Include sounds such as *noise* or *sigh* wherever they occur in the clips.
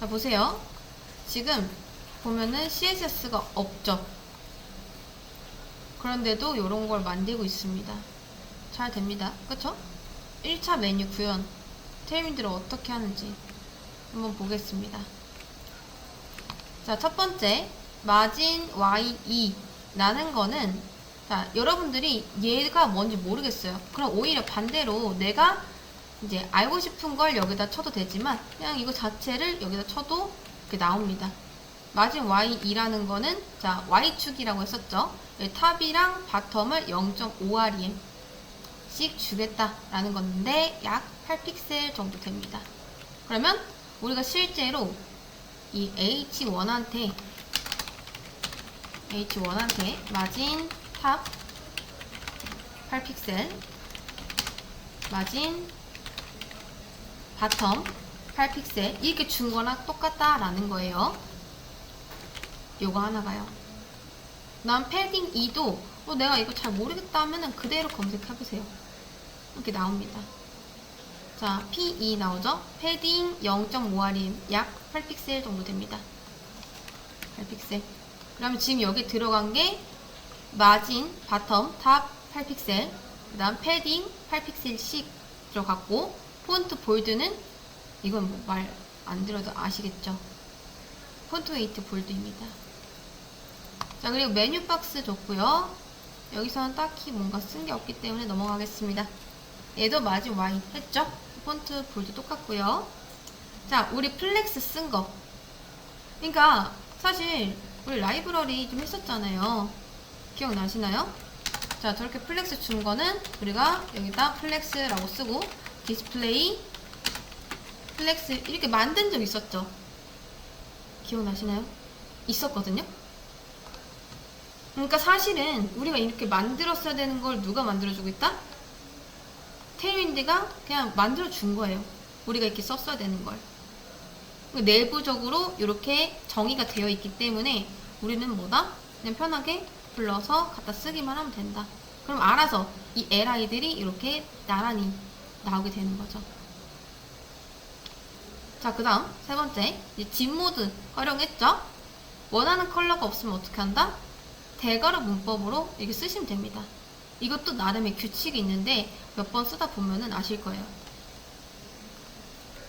자, 보세요. 지금 보면은 CSS가 없죠. 그런데도 이런 걸 만들고 있습니다. 잘 됩니다. 그쵸? 1차 메뉴 구현. 테일민들은 어떻게 하는지 한번 보겠습니다. 자, 첫 번째. 마진 Y2 라는 거는 자, 여러분들이 얘가 뭔지 모르겠어요. 그럼 오히려 반대로 내가 이제 알고 싶은 걸 여기다 쳐도 되지만 그냥 이거 자체를 여기다 쳐도 이렇게 나옵니다. 마진 Y2라는 거는 자, Y축이라고 했었죠. 여기 탑이랑 바텀을 0.5rem 씩 주겠다라는 건데 약 8픽셀 정도 됩니다. 그러면 우리가 실제로 이 H1한테 H1한테 마진 탑 8픽셀 마진 바텀 8픽셀 이렇게 준 거랑 똑같다라는 거예요. 요거 하나가요. 난 패딩 2도 어, 내가 이거 잘 모르겠다 하면은 그대로 검색해보세요. 이렇게 나옵니다. 자, P2 나오죠? 패딩 0.5rem 약 8픽셀 정도 됩니다. 8픽셀. 그러면 지금 여기 들어간 게 마진, 바텀, 탑 8픽셀, 그 다음 패딩 8픽셀씩 들어갔고, 폰트 볼드는 이건 뭐 말 안 들어도 아시겠죠? 폰트 웨이트 볼드입니다. 자, 그리고 메뉴 박스 줬고요. 여기서는 딱히 뭔가 쓴 게 없기 때문에 넘어가겠습니다. 얘도 마진 Y 했죠? 폰트 볼드 똑같고요. 자, 우리 플렉스 쓴 거. 그러니까 사실 우리 라이브러리 좀 했었잖아요. 기억나시나요? 자, 저렇게 플렉스 준 거는 우리가 여기다 플렉스라고 쓰고 디스플레이 플렉스 이렇게 만든 적 있었죠? 기억나시나요? 있었거든요? 그러니까 사실은 우리가 이렇게 만들었어야 되는 걸 누가 만들어주고 있다? 테일윈드가 그냥 만들어준 거예요. 우리가 이렇게 썼어야 되는 걸. 내부적으로 이렇게 정의가 되어 있기 때문에 우리는 뭐다? 그냥 편하게 불러서 갖다 쓰기만 하면 된다. 그럼 알아서 이 LI들이 이렇게 나란히 나오게 되는 거죠. 자, 그 다음 세 번째 이제 집 모드 활용했죠? 원하는 컬러가 없으면 어떻게 한다? 대괄호 문법으로 이렇게 쓰시면 됩니다. 이것도 나름의 규칙이 있는데 몇 번 쓰다 보면은 아실 거예요.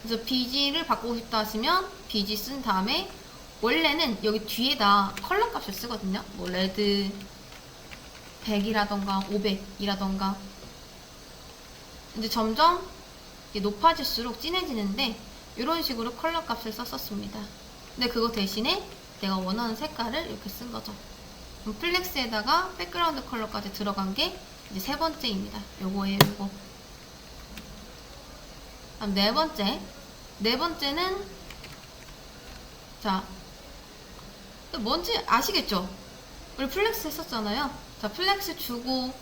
그래서 BG를 바꾸고 싶다 하시면 BG 쓴 다음에 원래는 여기 뒤에다 컬러 값을 쓰거든요. 뭐 레드 100이라던가 500이라던가 근데 점점 높아질수록 진해지는데 이런 식으로 컬러 값을 썼었습니다. 근데 그거 대신에 내가 원하는 색깔을 이렇게 쓴 거죠. 플렉스에다가 백그라운드 컬러까지 들어간 게 이제 세 번째입니다. 요거예요, 요거. 다음 네 번째. 네 번째는 자, 또 뭔지 아시겠죠? 우리 플렉스 했었잖아요. 자, 플렉스 주고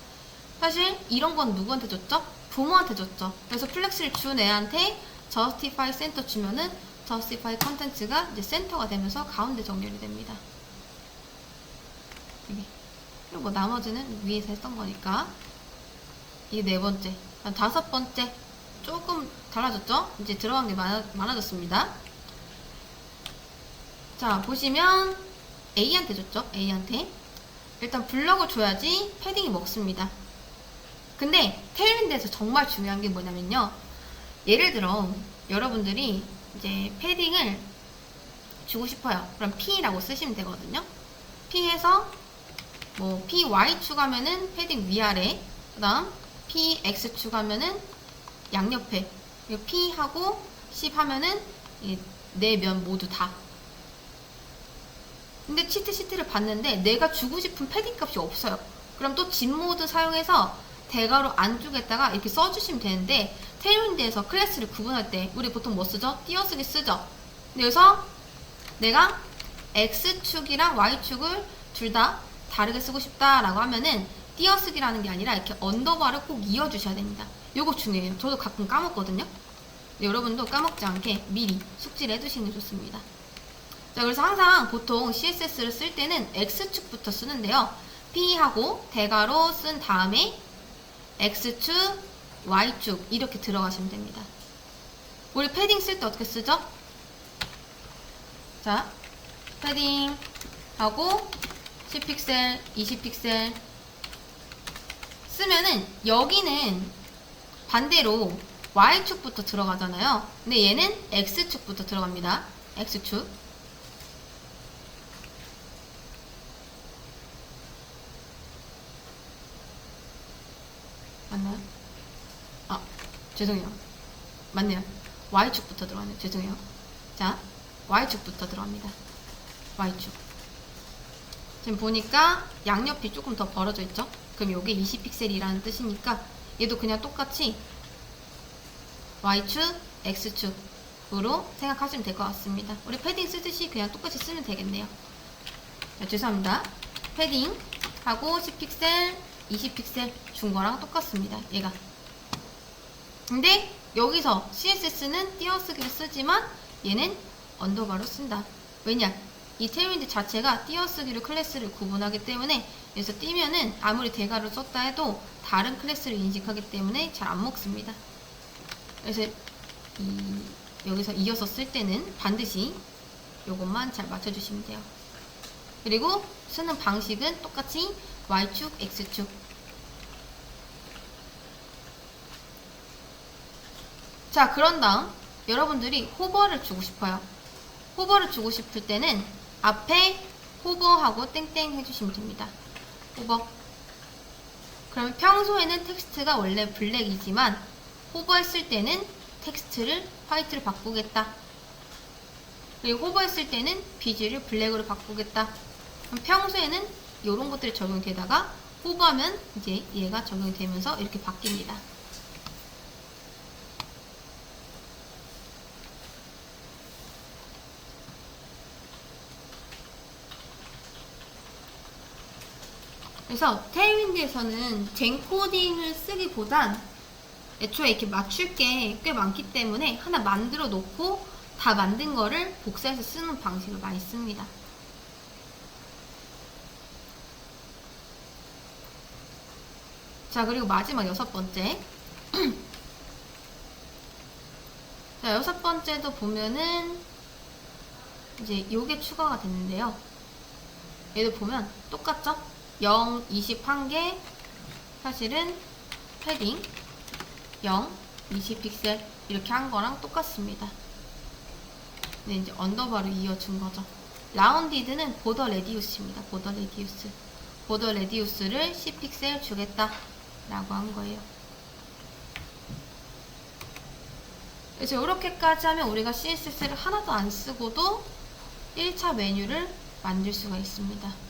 사실 이런 건 누구한테 줬죠? 부모한테 줬죠. 그래서 플렉스를 준 애한테 justify center 주면은 justify content가 이제 센터가 되면서 가운데 정렬이 됩니다. 이게. 그리고 뭐 나머지는 위에서 했던 거니까. 이게 네 번째. 다섯 번째. 조금 달라졌죠? 이제 들어간 게 많아, 많아졌습니다. 자, 보시면 A한테 줬죠? A한테. 일단 블럭을 줘야지 패딩이 먹습니다. 근데 테일윈드에서 정말 중요한 게 뭐냐면요. 예를 들어 여러분들이 이제 패딩을 주고 싶어요. 그럼 P라고 쓰시면 되거든요. P해서 뭐 PY 추가면은 패딩 위아래, 그다음 PX 추가면은 양옆에, P하고 10 하면은 네 면 모두 다. 근데 치트 시트를 봤는데 내가 주고 싶은 패딩 값이 없어요. 그럼 또 진 모드 사용해서 대괄호 안쪽에다가 이렇게 써주시면 되는데 테일윈드에서 클래스를 구분할 때 우리 보통 뭐 쓰죠? 띄어쓰기 쓰죠. 여기서 내가 X축이랑 Y축을 둘 다 다르게 쓰고 싶다라고 하면은 띄어쓰기라는 게 아니라 이렇게 언더바를 꼭 이어주셔야 됩니다. 요거 중요해요. 저도 가끔 까먹거든요. 네, 여러분도 까먹지 않게 미리 숙지를 해두시는 게 좋습니다. 자, 그래서 항상 보통 CSS를 쓸 때는 X축부터 쓰는데요. P하고 대괄호 쓴 다음에 X축, Y축 이렇게 들어가시면 됩니다. 우리 패딩 쓸 때 어떻게 쓰죠? 자, 패딩 하고 10픽셀, 20픽셀 쓰면은 여기는 반대로 Y축부터 들어가잖아요. 근데 얘는 X축부터 들어갑니다. X축. 맞나요? 아, 죄송해요. 맞네요. Y축부터 들어가네요. 죄송해요. 자, Y축부터 들어갑니다. Y축. 지금 보니까 양옆이 조금 더 벌어져 있죠? 그럼 이게 20픽셀이라는 뜻이니까 얘도 그냥 똑같이 Y축, X축으로 생각하시면 될 것 같습니다. 우리 패딩 쓰듯이 그냥 똑같이 쓰면 되겠네요. 자, 죄송합니다. 패딩 하고 10픽셀, 20픽셀 준 거랑 똑같습니다. 얘가. 근데 여기서 CSS는 띄어쓰기를 쓰지만 얘는 언더바로 쓴다. 왜냐? 이 테일윈드 자체가 띄어쓰기로 클래스를 구분하기 때문에 여기서 띄면은 아무리 대가를 썼다 해도 다른 클래스를 인식하기 때문에 잘 안 먹습니다. 그래서 이 여기서 이어서 쓸 때는 반드시 요것만 잘 맞춰주시면 돼요. 그리고 쓰는 방식은 똑같이 Y축, X축 자, 그런 다음 여러분들이 호버를 주고 싶어요. 호버를 주고 싶을 때는 앞에 호버하고 땡땡 해주시면 됩니다. 호버. 그러면 평소에는 텍스트가 원래 블랙이지만 호버했을 때는 텍스트를 화이트로 바꾸겠다. 그리고 호버했을 때는 비즈를 블랙으로 바꾸겠다. 평소에는 이런 것들이 적용되다가 호버하면 이제 얘가 적용이 되면서 이렇게 바뀝니다. 그래서 테일윈드에서는 젠코딩을 쓰기보단 애초에 이렇게 맞출 게 꽤 많기 때문에 하나 만들어 놓고 다 만든 거를 복사해서 쓰는 방식을 많이 씁니다. 자, 그리고 마지막 여섯 번째. *clears throat* 자, 여섯 번째도 보면은 이제 요게 추가가 됐는데요. 얘도 보면 똑같죠? 0, 20한 개, 사실은 패딩 0, 20 픽셀 이렇게 한 거랑 똑같습니다. 근데 이제 언더바로 이어준 거죠. 라운디드는 보더 레디우스입니다. 보더 레디우스. 보더 레디우스를 10 픽셀 주겠다 라고 한 거예요. 그래서 이렇게까지 하면 우리가 CSS를 하나도 안 쓰고도 1차 메뉴를 만들 수가 있습니다.